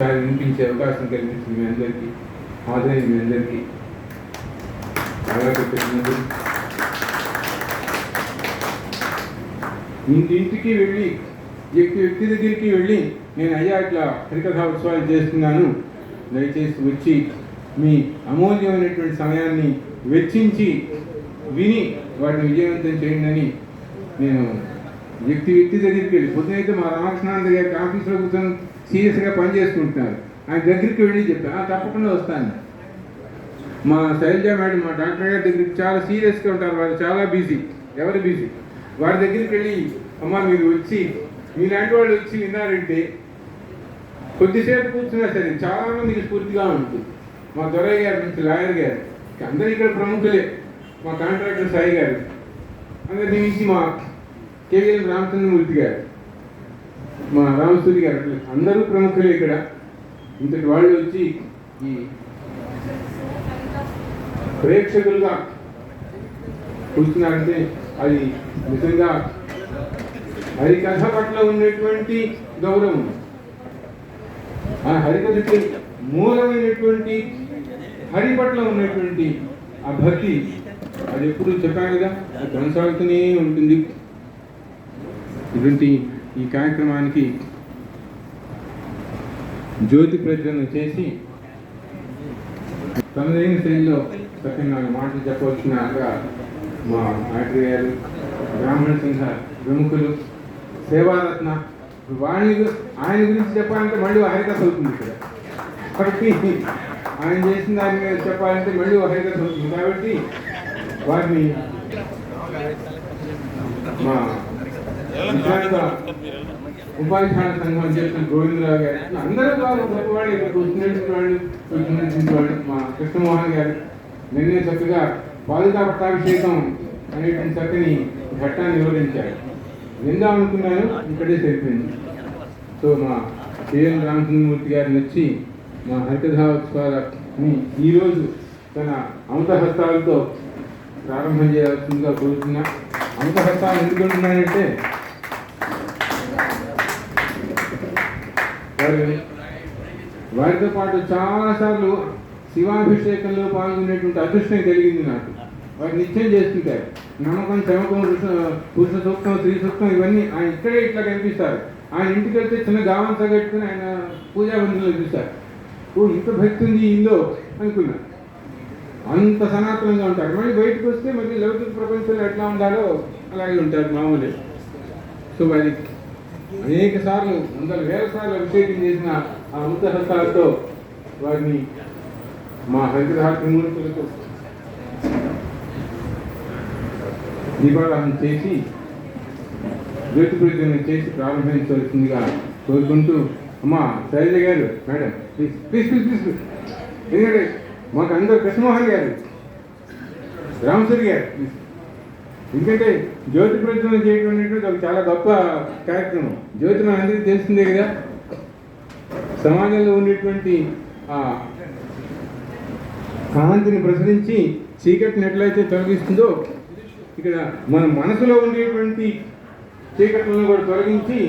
వినిపించే అవకాశం కల్పించింది మీ అందరికీ హాజరైన మీ అందరికీ. ఇంటింటికి ఇంటి ఇంటికి వెళ్ళి వ్యక్తి వ్యక్తి దగ్గరికి వెళ్ళి నేను అయ్యా ఇట్లా హరికథా ఉత్సవాలు చేస్తున్నాను. దయచేసి వచ్చి మీ అమూల్యమైనటువంటి సమయాన్ని వెచ్చించి విని వాటిని విజయవంతం చేయండి అని నేను వ్యక్తి వ్యక్తి దగ్గరికి వెళ్ళి పొద్దునైతే మా రామకృష్ణానంద గారికి ఆఫీస్లో కూర్చొని సీరియస్గా పనిచేసుకుంటున్నారు ఆయన దగ్గరికి వెళ్ళి చెప్పాను "ఆ, తప్పకుండా వస్తాను. మా శైలజ మేడం మా డాక్టర్ గారి దగ్గరికి చాలా సీరియస్గా ఉంటారు. వారు చాలా బిజీ. ఎవరు బిజీ? వారి దగ్గరికి వెళ్ళి అమ్మ మీరు వచ్చి మీలాంటి వాళ్ళు వచ్చి విన్నారంటే కొద్దిసేపు కూర్చున్నా సరే చాలామందికి స్ఫూర్తిగా ఉంటుంది. మా దొరయ్య గారి నుంచి లాయర్ గారు అందరూ ఇక్కడ ప్రముఖులే. మా కాంట్రాక్టర్ సాయి గారు అందరి నుంచి మా కేవీఎల్ రామచంద్రమూర్తి గారు మా రామసూరి గారు అందరూ ప్రముఖులే ఇక్కడ. ఇంతటి వాళ్ళు వచ్చి ఈ ప్రేక్షకులుగా కూర్చున్నారంటే అది నిజంగా హరికథ పట్ల ఉన్నటువంటి గౌరవం ఆ హరికథకి మూలమైనటువంటి హరి పట్ల ఉన్నటువంటి ఆ భక్తి అది ఎప్పుడు చెప్పాను కదా అది కొనసాగుతూనే ఉంటుంది. ఇటువంటి ఈ కార్యక్రమానికి జ్యోతి ప్రజ్వలన చేసి తమదైన శైలిలో చక్కగా మాటలు చెప్పవలసిన మా నాయకుడు గారు బ్రాహ్మణ సంఘ ప్రముఖులు సేవారత్న వాణి ఆయన గురించి చెప్పాలంటే మళ్ళీ హరికథ అవుతుంది ఇక్కడ. కాబట్టి ఆయన చేసిన దాని మీద చెప్పాలంటే మళ్ళీ హరికథ అవుతుంది. కాబట్టి వారిని మా విశాఖ ఉపాధ్యాయ సంఘం చేసిన గోవిందరావు గారు. అందరూ బాగా గొప్పవాళ్ళు ఇక్కడ కూర్చున్నటువంటి వాళ్ళు మా కృష్ణమోహన్ గారు. నిన్నే చక్కగా పాదుకా పట్టాభిషేకం అనేటువంటి చక్కని ఘట్టాన్ని వివరించారు విందాం అనుకున్నాను ఇక్కడే సరిపోయింది. సో మా కేఎన్ రామచంద్రమూర్తి గారిని వచ్చి మా హరికథా ఈరోజు తన అమృతహస్తాలతో ప్రారంభం చేయాల్సిందిగా కోరుతున్నా. అమృతహస్తాలు ఎందుకు అంటున్నానంటే వారితో పాటు చాలాసార్లు శివాభిషేకంలో పాల్గొనేటువంటి అదృష్టం కలిగింది నాకు. వారు నిత్యం చేస్తుంటారు. నమ్మకం చమకం పురుష- సూక్తం స్త్రీ సూక్తం ఇవన్నీ ఆయన ఇక్కడే ఇట్లా కనిపిస్తారు. ఆయన ఇంటికి వెళ్తే చిన్న గావంతా కట్టుకుని ఆయన పూజా బంధువులు చూస్తారు. ఓ ఇంత భక్తి ఉంది ఇందో అనుకున్నా. అంత సనాతనంగా ఉంటారు. మళ్ళీ బయటకు వస్తే మళ్ళీ లౌకిక ప్రపంచంలో ఎట్లా ఉండాలో అలాగే ఉంటారు మామూలే. సో వారికి అనేక సార్లు వందల వేల సార్లు అభిషేకం చేసిన ఆ హస్తాలతో వారిని మా హరిగ్రహ త్రిమూర్తులతో దీపారాధన చేసి జ్యోతి ప్రజ్వలన చేసి ప్రారంభించవలసిందిగా కోరుకుంటూ అమ్మా శైలజ గారు madam please please please please ఎందుకంటే మాకు అందరు కృష్ణమోహన్ గారు రామసూరి గారు ప్లీజ్. ఎందుకంటే జ్యోతి ప్రజ్వలన చేయడం అనేటువంటి ఒక చాలా గొప్ప కార్యక్రమం. జ్యోతి మన అందరికీ తెలిసిందే కదా? సమాజంలో ఉన్నటువంటి ఆ కాంతిని ప్రసరించి చీకటిని ఎట్లయితే తొలగిస్తుందో ఇక్కడ మన మనసులో ఉండేటువంటి చీకట్లను కూడా తొలగించి